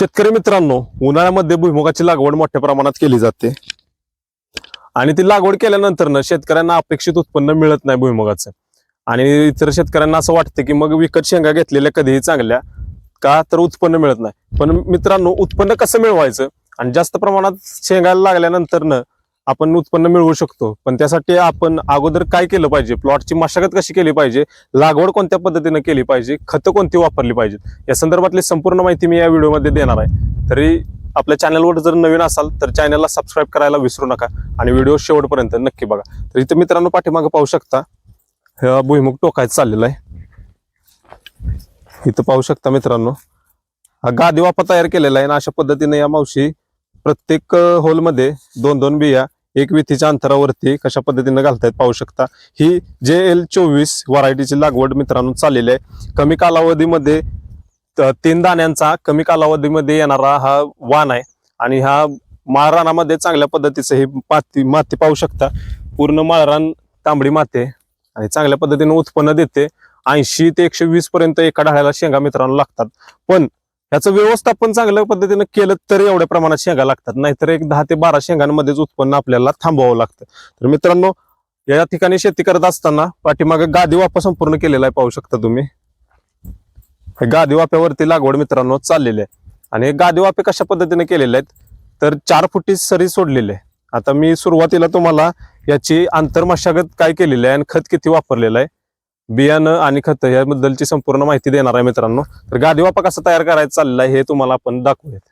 शेतकरी मित्रांनो उन्हाळ्यामध्ये भुईमुगाची लागवड मोठ्या प्रमाणात केली जाते. आणि ती लागवड केल्यानंतर ना शेतकऱ्यांना अपेक्षित उत्पन्न मिळत नाही भुईमुगाचं. आणि इतर शेतकऱ्यांना असं वाटतं की मग विकत शेंगा घेतलेल्या कधीही चांगल्या का तर उत्पन्न मिळत नाही. पण मित्रांनो उत्पन्न कसं मिळवायचं? आणि जास्त प्रमाणात शेंगायला लागल्यानंतर न आपण उत्पन्न मिळवू शकतो. पण त्यासाठी आपण अगोदर काय केलं पाहिजे? प्लॉटची मशागत कशी केली पाहिजे? लागवड कोणत्या पद्धतीने केली पाहिजे? खतं कोणती वापरली पाहिजेत? या संदर्भातली संपूर्ण माहिती मी या व्हिडिओमध्ये देणार आहे. तरी आपल्या चॅनलवर जर नवीन असाल तर चॅनलला सबस्क्राईब करायला विसरू नका. आणि व्हिडिओ शेवटपर्यंत नक्की बघा. तर इथं मित्रांनो पाठीमागं पाहू शकता हा भुईमुग टोकायचं चाललेला आहे. इथं पाहू शकता मित्रांनो हा गादी वापर तयार केलेला आहे आणि अशा पद्धतीने या मावशी प्रत्येक होलमध्ये दोन दोन बिया एक विथीच्या अंतरावरती कशा पद्धतीने घालतायत पाहू शकता. ही जे एल चोवीस व्हरायटीची लागवड मित्रांनो चाललेली आहे. कमी कालावधीमध्ये त- तीन दाण्यांचा कमी कालावधीमध्ये येणारा हा वाण आहे आणि हा माळरानामध्ये चांगल्या पद्धतीचं हे माती माती पाहू शकता. पूर्ण माळरान तांबडी माती आणि चांगल्या पद्धतीने उत्पन्न देते. ऐंशी ते एकशे वीस पर्यंत एका ढाळ्याला शेंगा मित्रांनो लागतात. पण याचं व्यवस्थापन चांगल्या पद्धतीने केलं तर एवढ्या प्रमाणात शेंगा लागतात. नाहीतर एक दहा ते बारा शेंगांमध्येच उत्पन्न आपल्याला थांबवावं लागतं. तर मित्रांनो या ठिकाणी शेती करत असताना पाठीमागे गादी वापा संपूर्ण केलेला आहे पाहू शकता तुम्ही. हे गादी वाप्यावरती लागवड मित्रांनो चाललेली आहे. आणि गादी वापे कशा पद्धतीने केलेले आहेत? तर चार फुटी सरी सोडलेले आहे. आता मी सुरुवातीला तुम्हाला याची आंतरमशागत काय केलेली आहे आणि खत किती वापरलेलं आहे बियाणं आणि खत याबद्दलची संपूर्ण माहिती देणार आहे मित्रांनो. तर गादी वापा कसा तयार करायचा चाललाय हे तुम्हाला आपण दाखवूयात.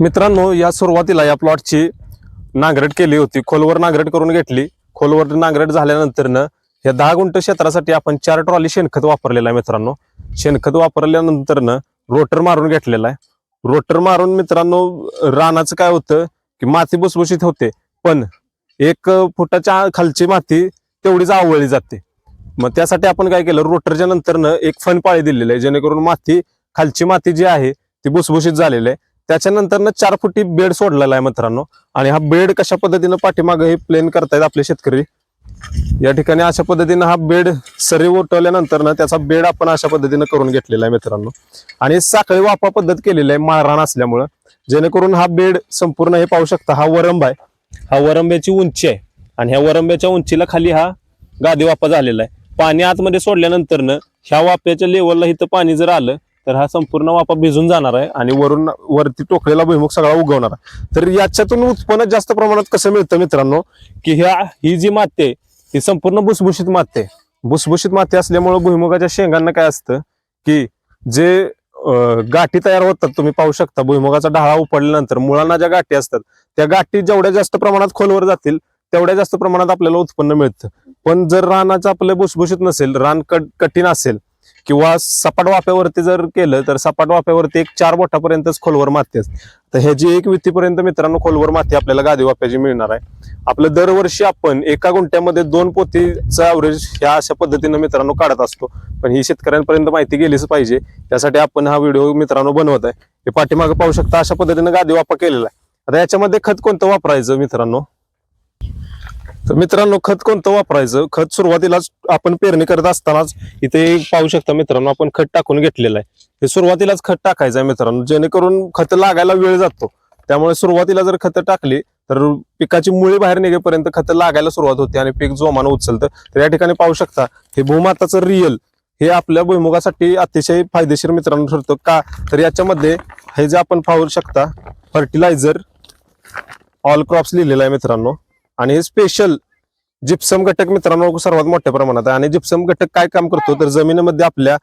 मित्रांनो या सुरुवातीला या प्लॉटची नांगरट केली होती. खोलवर नांगरट करून घेतली. खोलवर नांगरट झाल्यानंतर या दहा गुंठ क्षेत्रासाठी आपण चार ट्रॉली शेणखत वापरलेलं आहे मित्रांनो. शेणखत वापरल्यानंतर रोटर मारून घेतलेला आहे. रोटर मारून मित्रांनो रानाचं काय होतं की माती भुसभुशीत होते. पण एक फुटाच्या खालची माती तेवढीच आवळली जाते. मग त्यासाठी आपण काय केलं रोटरच्या नंतरनं एक फन पाळी दिलेली आहे जेणेकरून माती खालची माती जी आहे ती भुसभुशीत झालेली आहे. त्याच्यानंतरनं चार फुटी बेड सोडलेला आहे मित्रांनो. आणि हा बेड कशा पद्धतीनं पाठीमागे हे प्लेन करतायत आपले शेतकरी? या ठिकाणी अशा पद्धतीनं हा बेड सरी ओटवल्यानंतर ना त्याचा बेड आपण अशा पद्धतीनं करून घेतलेला आहे मित्रांनो. आणि साखळी वापा पद्धत केलेली आहे माळरान असल्यामुळं. जेणेकरून हा बेड संपूर्ण हे पाहू शकता हा वरंब आहे. हा वरंब्याची उंची आहे. आणि ह्या वरंब्याच्या उंचीला खाली हा गादी वापा झालेला आहे. पाणी आतमध्ये सोडल्यानंतर ह्या वाप्याच्या लेवलला इथं पाणी जर आलं तर हा संपूर्ण वापा भिजून जाणार आहे आणि वरून वरती टोकलेला भुईमुग सगळा उगवणार आहे. तर याच्यातून उत्पन्न जास्त प्रमाणात कसं मिळतं मित्रांनो की ह्या ही जी माती आहे ही संपूर्ण भुसभुशीत माती आहे. भुसभुशीत माती असल्यामुळे भुईमुगाच्या शेंगांना काय असतं की जे गाठी तयार होतात तुम्ही पाहू शकता भुईमुगाचा ढाळा उपडल्यानंतर मुळांना ज्या गाठी असतात त्या गाठी जेवढ्या जास्त प्रमाणात खोलवर जातील तेवढ्या जास्त प्रमाणात आपल्याला उत्पन्न मिळतं. पण जर रानाचं आपलं भुसभुशीत नसेल रान कट कठीण असेल किंवा सपाट वाफ्यावरती जर केलं तर सपाट वाफ्यावरती एक चार बोटापर्यंतच खोलवर माती असते. तर ह्याची एक वितीपर्यंत मित्रांनो खोलवर माती आपल्याला गादी वाफ्याची मिळणार आहे. आपलं दरवर्षी आपण एका गुंठ्यामध्ये दोन पोतीचं ॲव्हरेज ह्या अशा पद्धतीनं मित्रांनो काढत असतो. पण ही शेतकऱ्यांपर्यंत माहिती गेलीच पाहिजे. त्यासाठी आपण हा व्हिडिओ मित्रांनो बनवत आहे. हे पाठीमागे पाहू शकता अशा पद्धतीनं गादी वापा केलेला आहे. आता याच्यामध्ये खत कोणतं वापरायचं मित्रांनो? तर मित्रांनो खत कोणतं वापरायचं? खत सुरुवातीलाच आपण पेरणी करत असतानाच इथे पाहू शकता मित्रांनो आपण खत टाकून घेतलेलं आहे. हे सुरुवातीलाच खत टाकायचं आहे मित्रांनो जेणेकरून खत लागायला वेळ जातो. त्यामुळे सुरुवातीला जर खतं टाकली तर पिकाची मुळी बाहेर निघेपर्यंत खतं लागायला सुरुवात होते आणि पीक जोमानं उचलतं. तर या ठिकाणी पाहू शकता हे भूमाताचं रियल हे आपल्या भुईमुगासाठी अतिशय फायदेशीर मित्रांनो ठरतो. का? तर याच्यामध्ये हे जे आपण पाहू शकता फर्टिलायझर ऑल क्रॉप्स लिहिलेलं आहे मित्रांनो. आणि हे स्पेशल जिप्सम घटक मित्रांनो सर्वात मोठ्या प्रमाणात आहे. आणि जिप्सम घटक काय काम करतो? तर जमिनीमध्ये आपल्या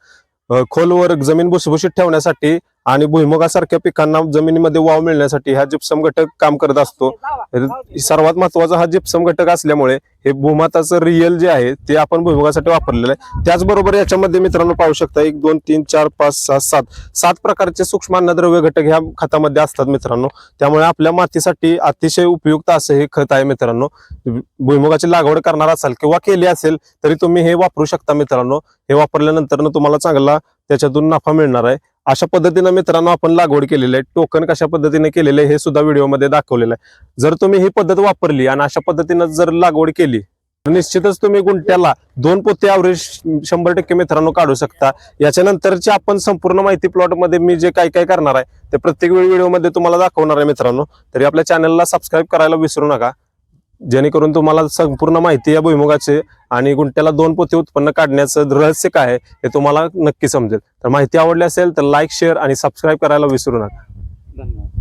खोलवर जमीन भुसभुशीत ठेवण्यासाठी आणि भुईमुगासारख्या पिकांना जमिनीमध्ये वाव मिळण्यासाठी हा जिप्सम घटक काम करत असतो. सर्वात महत्त्वाचा हा जिप्सम घटक असल्यामुळे हे भूमाताचं रियल जे आहे ते आपण भुईमुगासाठी वापरलेलं आहे. त्याचबरोबर याच्यामध्ये मित्रांनो पाहू शकता एक दोन तीन चार पाच सहा सात. सात प्रकारचे सूक्ष्म अन्नद्रव्य घटक ह्या खतामध्ये असतात मित्रांनो. त्यामुळे आपल्या मातीसाठी अतिशय उपयुक्त असं हे खत आहे मित्रांनो. भुईमुगाची लागवड करणार असाल किंवा केली असेल तरी तुम्ही हे वापरू शकता मित्रांनो. हे वापरल्यानंतर तुम्हाला चांगला त्याच्यातून नफा मिळणार आहे. अशा पद्धतीनं मित्रांनो आपण लागवड केलेली आहे. टोकन कशा पद्धतीने केलेलं आहे हे सुद्धा व्हिडिओमध्ये दाखवलेलं आहे. जर तुम्ही ही पद्धत वापरली आणि अशा पद्धतीनं जर लागवड केली निश्चितच तुम्ही गुंट्याला दोन पोते ॲव्हरेज शंभर टक्के मित्रांनो काढू शकता. याच्यानंतरची आपण संपूर्ण माहिती प्लॉटमध्ये मी जे काय काय करणार आहे ते प्रत्येक वेळी व्हिडिओमध्ये तुम्हाला दाखवणार आहे मित्रांनो. तरी आपल्या चॅनलला सबस्क्राईब करायला विसरू नका. जेणेकरून तुम्हाला संपूर्ण माहिती या भुईमुगाचे आणि गुंट्याला दोन पोते उत्पन्न काढण्याचं रहस्य काय आहे हे तुम्हाला नक्की समजेल. तर माहिती आवडली असेल तर लाईक शेअर आणि सबस्क्राईब करायला विसरू नका. धन्यवाद.